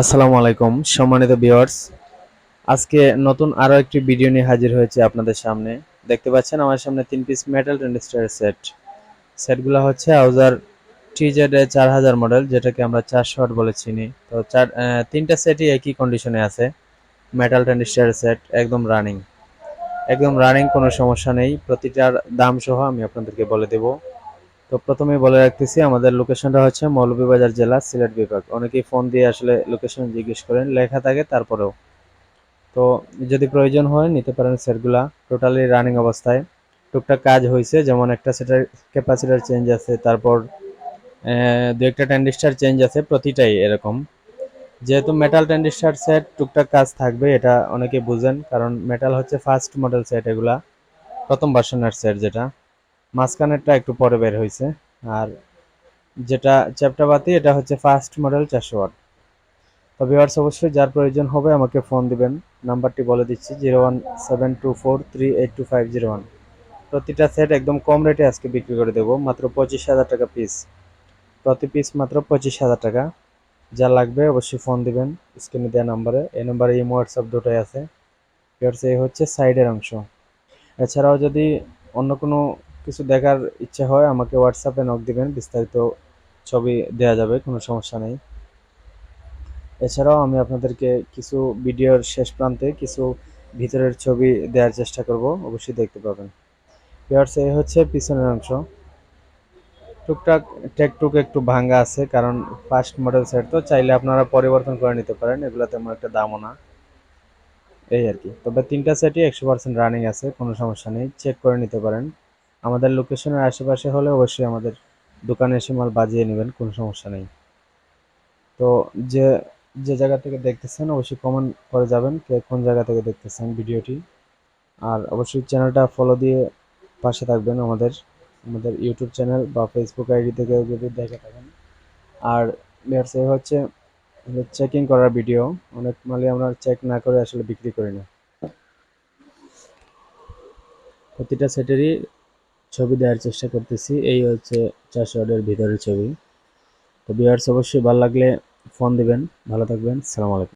আসসালামু আলাইকুম, সম্মানিত ভিউয়ার্স আজকে নতুন আরও একটি ভিডিও নিয়ে হাজির হয়েছে আপনাদের সামনে। দেখতে পাচ্ছেন আমার সামনে তিন পিস মেটাল টেন্ডিস্টার সেট সেটগুলো হচ্ছে আউজার টিজেড চার হাজার মডেল যেটাকে আমরা চার শট বলে চিনি। তো চার তিনটা সেটই একই কন্ডিশনে আছে মেটাল টেন্ডিস্টার সেট একদম রানিং একদম রানিং কোনো সমস্যা নেই, প্রতিটার দাম সহ আমি আপনাদেরকে বলে দেবো। তো প্রথমে বলে রাখতেছি, আমাদের লোকেশনটা হচ্ছে মৌলভীবাজার জেলা, সিলেট বিভাগ। অনেকেই ফোন দিয়ে আসলে লোকেশন জিজ্ঞেস করেন, লেখা থাকে তারপরেও। তো যদি প্রয়োজন হয়, নিতে পারেন সেটগুলা। টোটালি রানিং অবস্থায়। টুকটাক কাজ হয়েছে যেমন একটা সেটার ক্যাপাসিটার চেঞ্জ আছে, তারপর দু একটা ট্যান্ডিস্টার চেঞ্জ আছে, প্রতিটাই এরকম। যেহেতু মেটাল ট্যান্ডিস্টার সেট টুকটাক কাজ থাকবে, এটা অনেকে বুঝেন, কারণ মেটাল হচ্ছে ফার্স্ট মডেল সেট এগুলা, প্রথম ভার্সনের সেট যেটা। মাঝখানেরটা একটু পরে বের হয়েছে আর যেটা চ্যাপ্টাবাতি এটা হচ্ছে ফার্স্ট মডেল চারশো ওয়াট। তো ভিউয়ার্স অবশ্যই যার প্রয়োজন হবে আমাকে ফোন দিবেন। নাম্বারটি বলে দিচ্ছি zero one seven two four three eight two five zero one প্রতিটা সেট একদম কম রেটে আজকে বিক্রি করে দেবো, মাত্র পঁচিশ হাজার টাকা পিস প্রতি পিস মাত্র পঁচিশ হাজার টাকা। যা লাগবে অবশ্যই ফোন দিবেন স্ক্রিনে দেওয়া নাম্বারে। এই নাম্বারে ইমো হোয়াটসঅ্যাপ দুটোই আছে। ভিউয়ার্স এই হচ্ছে সাইডের অংশ। এছাড়াও যদি অন্য কোনো কিছু দেখার ইচ্ছা হয়, আমাকে হোয়াটসঅ্যাপে নক দিবেন, বিস্তারিত ছবি দেওয়া যাবে, কোনো সমস্যা নেই। এছাড়াও আমি আপনাদেরকে কিছু ভিডিওর শেষ প্রান্তে কিছু ভিতরের ছবি দেওয়ার চেষ্টা করব, অবশ্যই দেখতে পাবেন। ভিউয়ার্স এই হচ্ছে পিছনের অংশ। টুকটাক টেকটুক একটু ভাঙ্গা আছে, কারণ ফার্স্ট মডেল সেট তো, চাইলে আপনারা পরিবর্তন করে নিতে পারেন, এগুলো তেমন একটা দামও না। এই আর কি। তবে তিনটা সেটই একশো পার্সেন্ট রানিং আছে, কোনো সমস্যা নেই চেক করে নিতে পারেন। আমাদের লোকেশনের আশেপাশে হলে অবশ্যই আমাদের দোকানে এসে মাল বাজিয়ে নেবেন, কোনো সমস্যা নেই। তো যে যে জায়গা থেকে দেখতেছেন অবশ্যই কমেন্ট করে যাবেন কে কোন জায়গা থেকে দেখতেছেন ভিডিওটি। আর অবশ্যই চ্যানেলটা ফলো দিয়ে পাশে থাকবেন আমাদের আমাদের ইউটিউব চ্যানেল বা ফেসবুক আইডি থেকে যদি দেখে থাকেন। আর এই হচ্ছে চেকিং করার ভিডিও অনেক মালই আমরা চেক না করে আসলে বিক্রি করি না। প্রতিটা সেটেরই ছবি দেওয়ার চেষ্টা করতেছি। এই হচ্ছে চারশো ওয়াটের ভিতরের ছবি। তো ভিউয়ার্স অবশ্যই ভালো লাগলে ফোন দিবেন। ভালো থাকবেন। সালাম আলাইকুম।